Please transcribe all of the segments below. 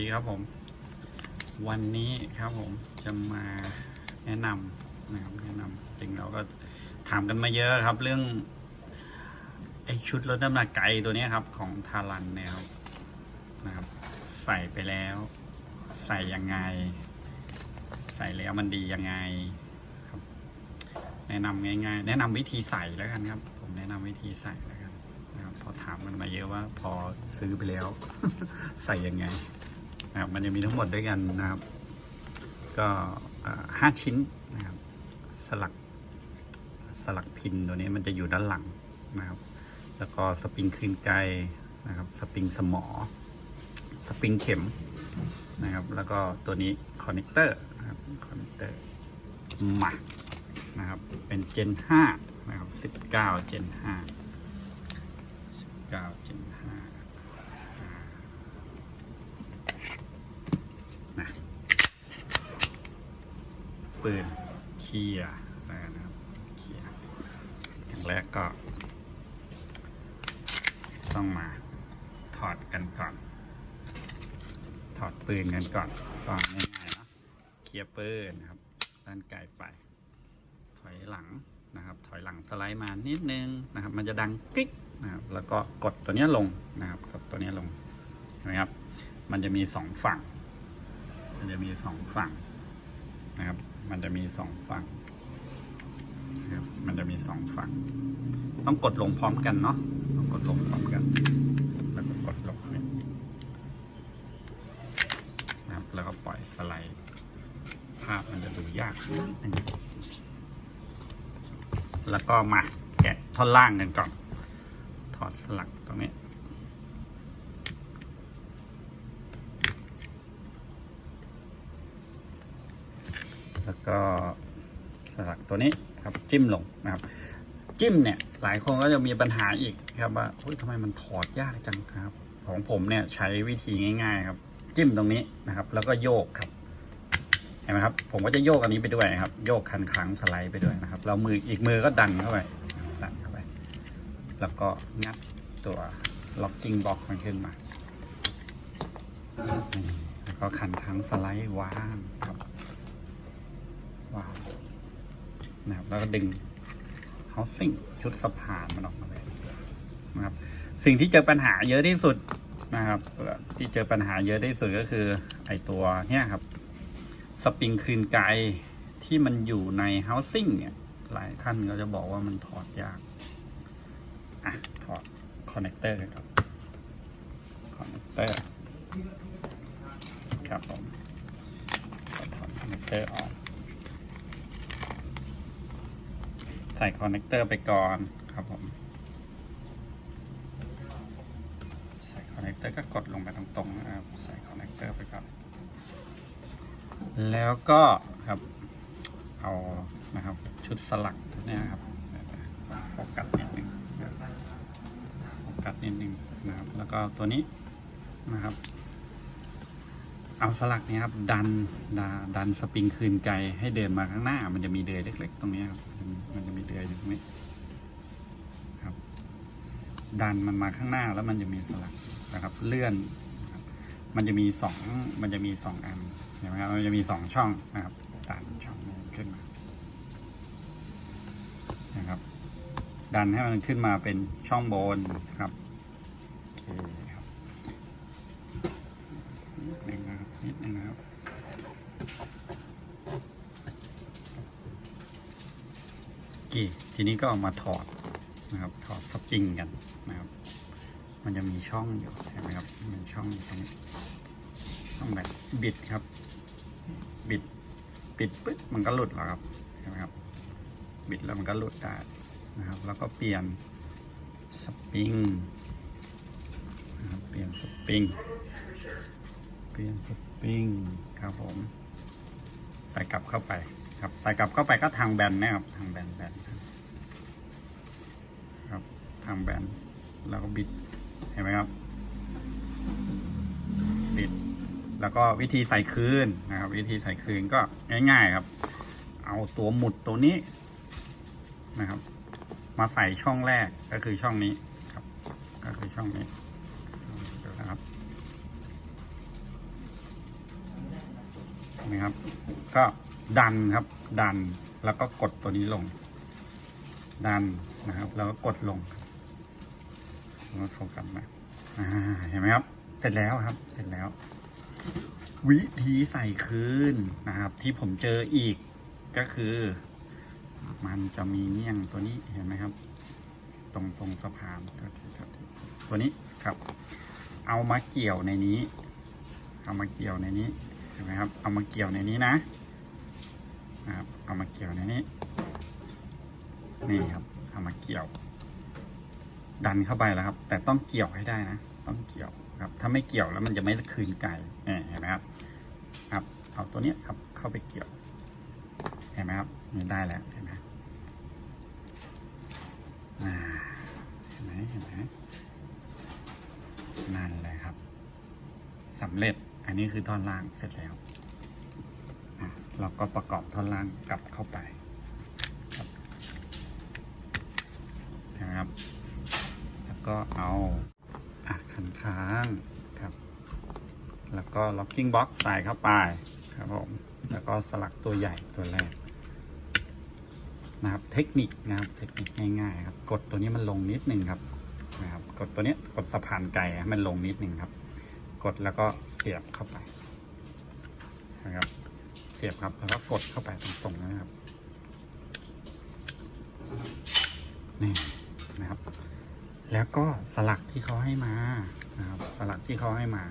ดีครับผม วันนี้ครับผมจะมาแนะนำนะครับแนะนำจริงเราก็ถามกันมาเยอะครับเรื่องไอชุดลดน้ำหนักไก่ตัวนี้ครับ ของทารันเนี่ยครับนะครับ ใส่ไปแล้ว ใส่ยังไง ใส่แล้วมันดียังไงครับ แนะนำง่าย ๆ แนะนำวิธีใส่แล้วกันครับ ผมแนะนำวิธีใส่แล้วกันนะครับพอถามกันมาเยอะว่า พอซื้อไปแล้ว ใส่ยังไง นะครับมันจะมีทั้งหมดด้วยกันนะครับ ก็ห้าชิ้นนะครับสลักสลักพินตัวนี้มันจะอยู่ด้านหลังนะครับ แล้วก็สปริงคลีนไกนะครับสปริงสมอ สปริงเข็มนะครับ แล้วก็ตัวนี้คอนเนคเตอร์นะครับคอนเนคเตอร์มานะครับ เป็นเจน5นะครับ19 เจน5 19 เจน5นะ ปืนเคลียร์นะครับเคลียร์อย่างแรกก็ ต้องมาถอดกันก่อน ถอดปืนกันก่อนก่อนง่ายๆเนาะเคลียร์ปืนนะครับ ด้านไกลไป ถอยหลังนะครับ ถอยหลังสไลด์มานิดนึงนะครับ มันจะดังกิ๊กนะครับแล้วก็กดตัวนี้ลงนะครับ กดตัวนี้ลงเห็นไหมครับ มันจะมีสองฝั่ง มันจะมีสองฝั่งนะครับ มันจะมีสองฝั่งครับมันจะมีสองฝั่ง ต้องกดลงพร้อมกันเนาะต้องกดลงพร้อมกัน แล้วก็กดลงนี่นะครับแล้วก็ปล่อยสไลด์ ภาพมันจะดูยากนิดนึงแล้วก็มาแกะท่อนล่างกันก่อน ถอดสลักตรงนี้ แล้ว ก็สลักตัวนี้ครับจิ้มลงนะครับ จิ้มเนี่ยหลายคนก็จะมีปัญหาอีกครับว่าเฮ้ยทำไมมันถอดยากจังครับ ของผมเนี่ยใช้วิธีง่ายๆครับ จิ้มตรงนี้นะครับ แล้วก็โยกครับเห็นไหมครับ ผมก็จะโยกอันนี้ไปด้วยครับ โยกคันครั้งสไลด์ไปด้วยนะครับแล้วมืออีกมือก็ดันเข้าไปดันเข้าไป แล้วก็งัดตัวล็อกกิ้งบล็อกมันขึ้นมาแล้วก็คันครั้งสไลด์วางครับว้าว นะครับแล้วก็ดึง housing ชุดสะพานมันออกมาเลยนะครับสิ่งที่เจอปัญหาเยอะที่สุดนะครับที่เจอปัญหาเยอะที่สุดก็คือไอตัวเนี้ยครับสปริงคืนไกลที่มันอยู่ใน housing เนี่ยหลายท่านก็จะบอกว่ามันถอดยากอะถอดคอนเนคเตอร์กันครับคอนเนคเตอร์ครับผมถอดคอนเนคเตอร์ออก ใส่คอนเนคเตอร์ไปก่อนครับผม ใส่คอนเนคเตอร์ก็กดลงไปตรงๆนะครับ ใส่คอนเนคเตอร์ไปก่อน แล้วก็ครับ เอานะครับ ชุดสลักเนี่ยครับโฟกัสนิดนึงโฟกัสนิดนึงนะครับ แล้วก็ตัวนี้นะครับ เอาสลักเนี้ครับ ดันดาดันสปริงคืนไกลให้เดินมาข้างหน้า มันจะมีเดือยเล็ก ๆ ตรงนี้ครับ มันจะมีเดือยอยู่ตรงนี้ครับ ดันมันมาข้างหน้าแล้วมันจะมีสลักนะครับ เลื่อนครับมันจะมีสองมันจะมีสองอันเห็นไหมครับมันจะมีสองช่องนะครับดันช่องนี้ขึ้นมานะครับ ดันให้มันขึ้นมาเป็นช่องบนครับโอเคครับนิดนึงนะครับนิดนึงนะครับกี่ ทีนี้ก็เอามาถอดนะครับ ถอดสปริงกันนะครับ มันจะมีช่องอยู่เห็นไหมครับมันช่องอยู่ตรงนี้ช่องแบบบิดครับ บิดปิดปึ๊บมันก็หลุดแล้วครับเห็นไหมครับ บิดแล้วมันก็หลุดได้นะครับ แล้วก็เปลี่ยนสปริงนะครับเปลี่ยนสปริงเปลี่ยนสปริงครับผมใส่กลับเข้าไปครับใส่กลับเข้าไปก็ทางแบนนะครับทางแบนแบน ทางแบนแล้วก็บิดเห็นไหมครับ บิด แล้วก็วิธีใส่คืนนะครับ วิธีใส่คืนก็ง่าย ๆครับ เอาตัวหมุดตัวนี้นะครับ มาใส่ช่องแรกก็คือช่องนี้ครับ ก็คือช่องนี้นะครับนะครับ ก็ดันครับดันแล้วก็กดตัวนี้ลง ดันนะครับ แล้วก็กดลง ลดโฟกัสมาอ่าเห็นไหมครับ เสร็จแล้วครับ เสร็จแล้ว วิธีใส่คืนนะครับ ที่ผมเจออีกก็คือ มันจะมีเงี้ยงตัวนี้เห็นไหมครับ ตรงตรงสะพานตัวนี้ครับ เอามาเกี่ยวในนี้ เอามาเกี่ยวในนี้เห็นไหมครับ เอามาเกี่ยวในนี้นะนะครับเอามาเกี่ยวในนี้ นี่ครับ เอามาเกี่ยว ดันเข้าไปแล้วครับ แต่ต้องเกี่ยวให้ได้นะ ต้องเกี่ยวครับ ถ้าไม่เกี่ยวแล้วมันจะไม่คืนไก่เห็นไหมครับ ครับ เอาตัวนี้ครับเข้าไปเกี่ยว เห็นไหมครับนี่ได้แล้วเห็นไหมอ่าเห็นไหมเห็นไหมนั่นเลยครับสำเร็จอันนี้คือท่อนล่างเสร็จแล้วเราก็ประกอบท่อนล่างกลับเข้าไปครับเห็นไหมครับ ก็เอาอะขันค้างครับ แล้วก็ locking box ใส่เข้าไปครับผม แล้วก็สลักตัวใหญ่ตัวแรกนะครับ เทคนิคนะครับ เทคนิคง่ายๆครับ กดตัวนี้มันลงนิดหนึ่งครับนะครับ กดตัวนี้กดสะพานไก่ให้มันลงนิดหนึ่งครับ กดแล้วก็เสียบเข้าไปนะครับ เสียบครับ แล้วก็กดเข้าไปตรงๆนะครับ นี่นะครับ แล้วก็สลักที่เขาให้มานะครับสลักที่เขาให้มา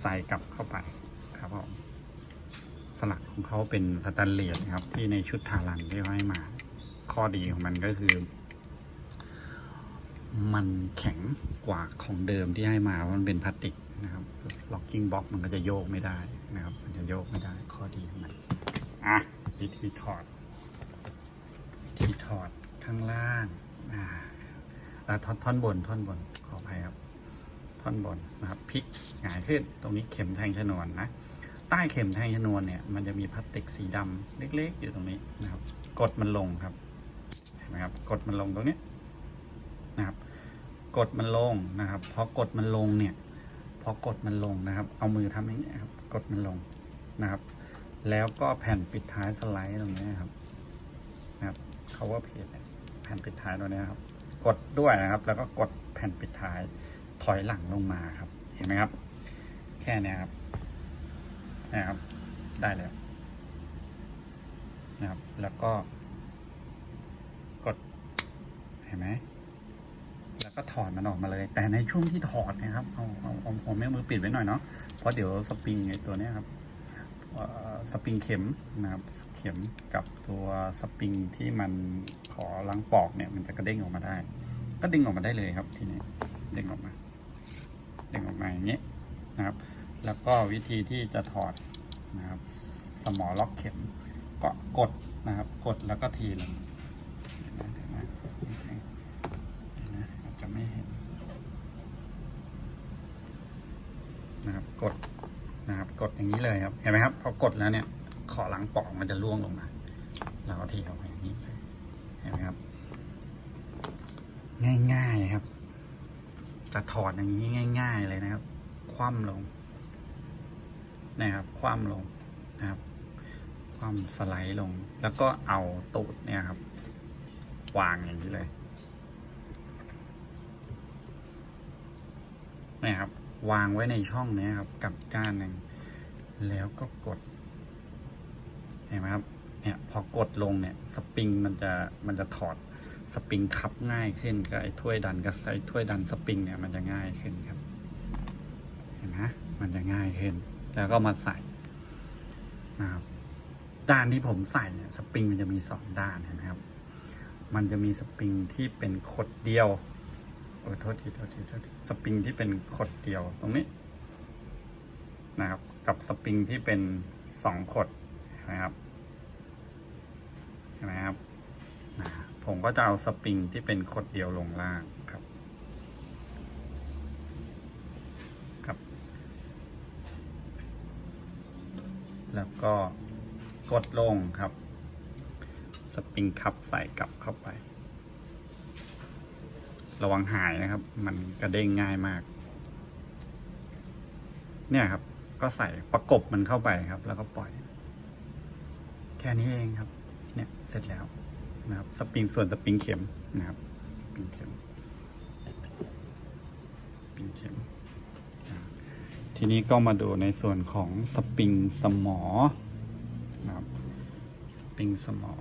ใส่กลับเข้าไปครับผมสลักของเขาเป็นสแตนเลสครับ ที่ในชุดทารันที่เขาให้มา ข้อดีของมันก็คือ มันแข็งกว่าของเดิมที่ให้มามันเป็นพลาสติกนะครับ locking box มันก็จะโยกไม่ได้นะครับ มันจะโยกไม่ได้ข้อดีของมันอะวิธีถอดวิธีถอดข้างล่างอ่า ท่อนท่อนบนท่อนบนขออภัยครับท่อนบนนะครับพลิกหงายขึ้นตรงนี้เข็มแทงชนวนนะใต้เข็มแทงชนวนเนี่ยมันจะมีพลาสติกสีดำเล็ก ๆ อยู่ตรงนี้นะครับ กดมันลงครับเห็นไหมครับ กดมันลงตรงนี้นะครับ กดมันลงนะครับพอกดมันลงเนี่ยพอกดมันลงนะครับ เอามือทำอย่างนี้ครับ กดมันลงนะครับ แล้วก็แผ่นปิดท้ายสไลด์ตรงนี้ครับนะครับ cover page เนี่ยแผ่นปิดท้ายตัวนี้ครับ กดด้วยนะครับ แล้วก็กดแผ่นปิดท้ายถอยหลังลงมาครับ เห็นไหมครับ แค่นี้ครับนะครับ ได้แล้วนะครับ แล้วก็ กด เห็นไหมแล้วก็ถอดมันออกมาเลย แต่ในช่วงที่ถอดนะครับเอาเอาเอาผมแม่มือปิดไว้หน่อยเนาะเพราะเดี๋ยวสปริงไอ้ตัวนี้ครับเอ่อ สปริงเข็มนะครับเข็มกับตัวสปริงที่มันขอล้างปอกเนี่ยมันจะกระเด้งออกมาได้ ก็ดึงออกมาได้เลยครับทีนี้ดึงออกมาดึงออกมาอย่างนี้นะครับ แล้วก็วิธีที่จะถอดนะครับสมอล็อกเข็มก็กดนะครับ กดแล้วก็ทีลงนไหมเห็นไหมเห็นไหมอาจจะไม่เห็นนะครับกด นะครับ กดอย่างนี้เลยครับ เห็นไหมครับ พอกดแล้วเนี่ย ขอหลังปอกมันจะล่วงลงมาเราก็ทีออกมาอย่างนี้เลยเห็นไหมครับ ง่ายๆครับ จะถอดอย่างนี้ง่าย ๆ เลยนะครับ คว่ำลง นะครับ คว่ำลงนะครับ คว่ำสไลด์ลง แล้วก็เอาตูดเนี่ยครับ วางอย่างนี้เลยนี่ยครับ วางไว้ในช่องนี้ครับ กับก้านหนึ่งแล้วก็กด เห็นไหมครับ เนี่ยพอกดลงเนี่ย สปริงมันจะมันจะถอดสปริงคับง่ายขึ้นก็ไอ้ถ้วยดันกับไอ้ถ้วยดันสปริงเนี่ยมันจะง่ายขึ้นครับ เห็นไหมมันจะง่ายขึ้น แล้วก็มาใส่นะครับด้านที่ผมใส่เนี่ยสปริงมันจะมีสองด้านเห็นไหมครับ มันจะมีสปริงที่เป็นขดเดียว โอ้โทษทีโทษทีโทษทีสปริงที่เป็นขดเดียวตรงนี้นะครับ กับสปริงที่เป็นสองขดนไหมครับเห็นไหมครับผมก็จะเอาสปริงที่เป็นขดเดียวลงล่างครับครับ แล้วก็กดลงครับ สปริงคับใส่กลับเข้าไป ระวังหายนะครับ มันกระเด้งง่ายมาก เนี่ยครับ ก็ใส่ประกบมันเข้าไปครับ แล้วก็ปล่อย แค่นี้เองครับ เนี่ยเสร็จแล้วนะครับ สปริงส่วนสปริงเข็มนะครับสปริงเข็มสปริงเข็ม ทีนี้ก็มาดูในส่วนของสปริงสมอนะครับ สปริงสมอ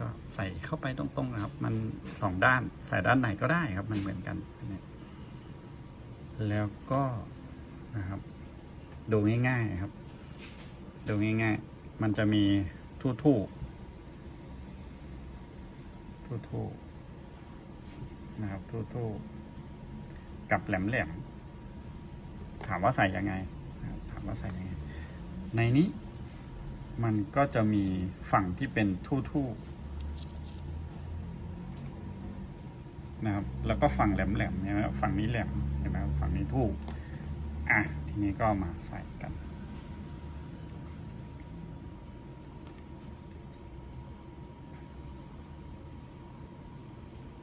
ก็ใส่เข้าไปตรงๆนะครับ มันสองด้านใส่ด้านไหนก็ได้ครับ มันเหมือนกันแล้วก็นะครับ ดูง่ายๆครับ ดูง่ายๆ มันจะมีทู่ทู่ทู่ทู่นะครับทู่ทู่กับแหลมแหลมๆถามว่าใส่ยังไงถามว่าใส่ยังไง ในนี้มันก็จะมีฝั่งที่เป็นทู่ทู่ นะครับ แล้วก็ฝั่งแหลมแหลมๆใช่ไหมฝั่งนี้แหลมใช่ไหมฝั่งนี้ทู่อะทีนี้ก็มาใส่กัน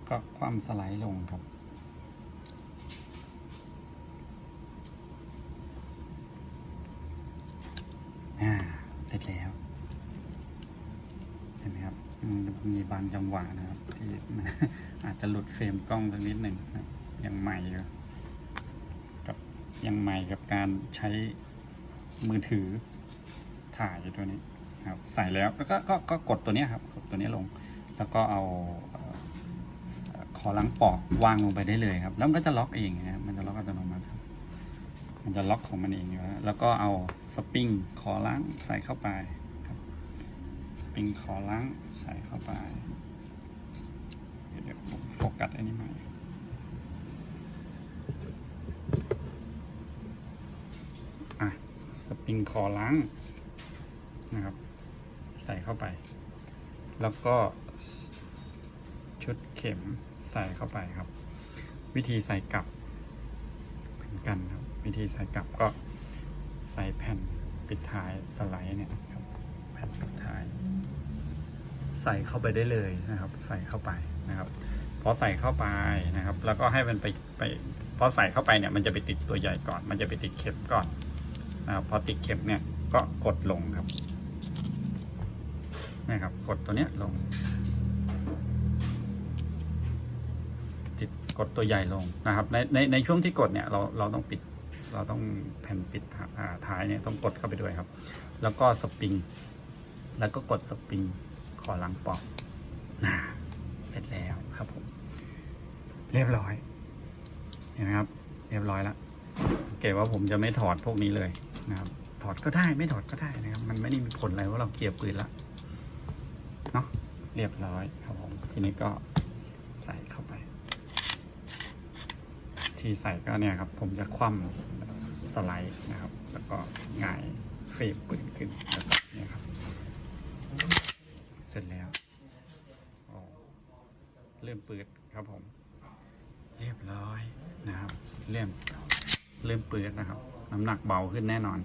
ก็ความสไลด์ลงครับ อ่า เสร็จแล้ว เห็นไหมครับอืมมีบางจังหวะนะครับ ที่ อาจจะหลุดเฟรมกล้องสักนิดหนึ่งยังใหม่อยู่กับยังใหม่กับการใช้มือถือถ่ายตัวนี้ครับใส่แล้วแล้วก็ก็ก็กดตัวนี้ครับกดตัวนี้ลง แล้วก็เอาเอ่อเอ่อคอลังปอกวางลงไปได้เลยครับ แล้วมันก็จะล็อกเองนะครับมันจะล็อกอัตโนมัติครับมันจะล็อกของมันเองอยู่แล้วแล้วก็เอาสปริงคอลังใส่เข้าไปครับสปริงคอลังใส่เข้าไป เดี๋ยวผมโฟกัสอันนี้ใหม่อะสปริงคอลังนะครับ ใส่เข้าไป แล้วก็ชุดเข็มใส่เข้าไปครับ วิธีใส่กลับเหมือนกันครับ วิธีใส่กลับก็ใส่แผ่นปิดท้ายสไลด์เนี่ยครับแผ่นปิดท้าย ใส่เข้าไปได้เลยนะครับ ใส่เข้าไป นะครับพอใส่เข้าไปนะครับ แล้วก็ให้มันไปไปพอใส่เข้าไปเนี่ย มันจะไปติดตัวใหญ่ก่อน มันจะไปติดเข็มก่อนนะครับพอติดเข็มเนี่ยก็กดลงครับนี่ครับ กดตัวเนี้ยลง ติดกดตัวใหญ่ลงนะครับ ในในในช่วงที่กดเนี่ยเราเราต้องปิด เราต้องแผ่นปิดท้ายเนี่ยต้องกดเข้าไปด้วยครับ แล้วก็สปริง แล้วก็กดสปริงขอลังปอก เสร็จแล้วครับผม เรียบร้อย เห็นไหมครับ เรียบร้อยแล้วโอเคว่าผมจะไม่ถอดพวกนี้เลยนะครับ ถอดก็ได้ไม่ถอดก็ได้นะครับ มันไม่ได้มีผลอะไรว่าเราเคลียร์ปืนละเนาะเรียบร้อยครับผม ทีนี้ก็ใส่เข้าไป ที่ใส่ก็เนี่ยครับ ผมจะคว่ำสไลด์นะครับ แล้วก็หงายเฟรมปืนขึ้นแล้วก็เนี่ยครับ เสร็จแล้วโอ้เริ่ม ปืดครับผม เรียบร้อยนะครับ เริ่มเริ่มปืดนะครับ น้ำหนักเบาขึ้นแน่นอน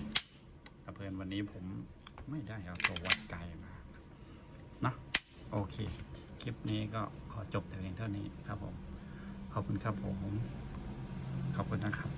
แต่เพื่อนวันนี้ผมไม่ได้เอาตัววัดไกลมานะโอเค คลิปนี้ก็ขอจบแต่เพียงเท่านี้ครับผม ขอบคุณครับผม ขอบคุณนะครับ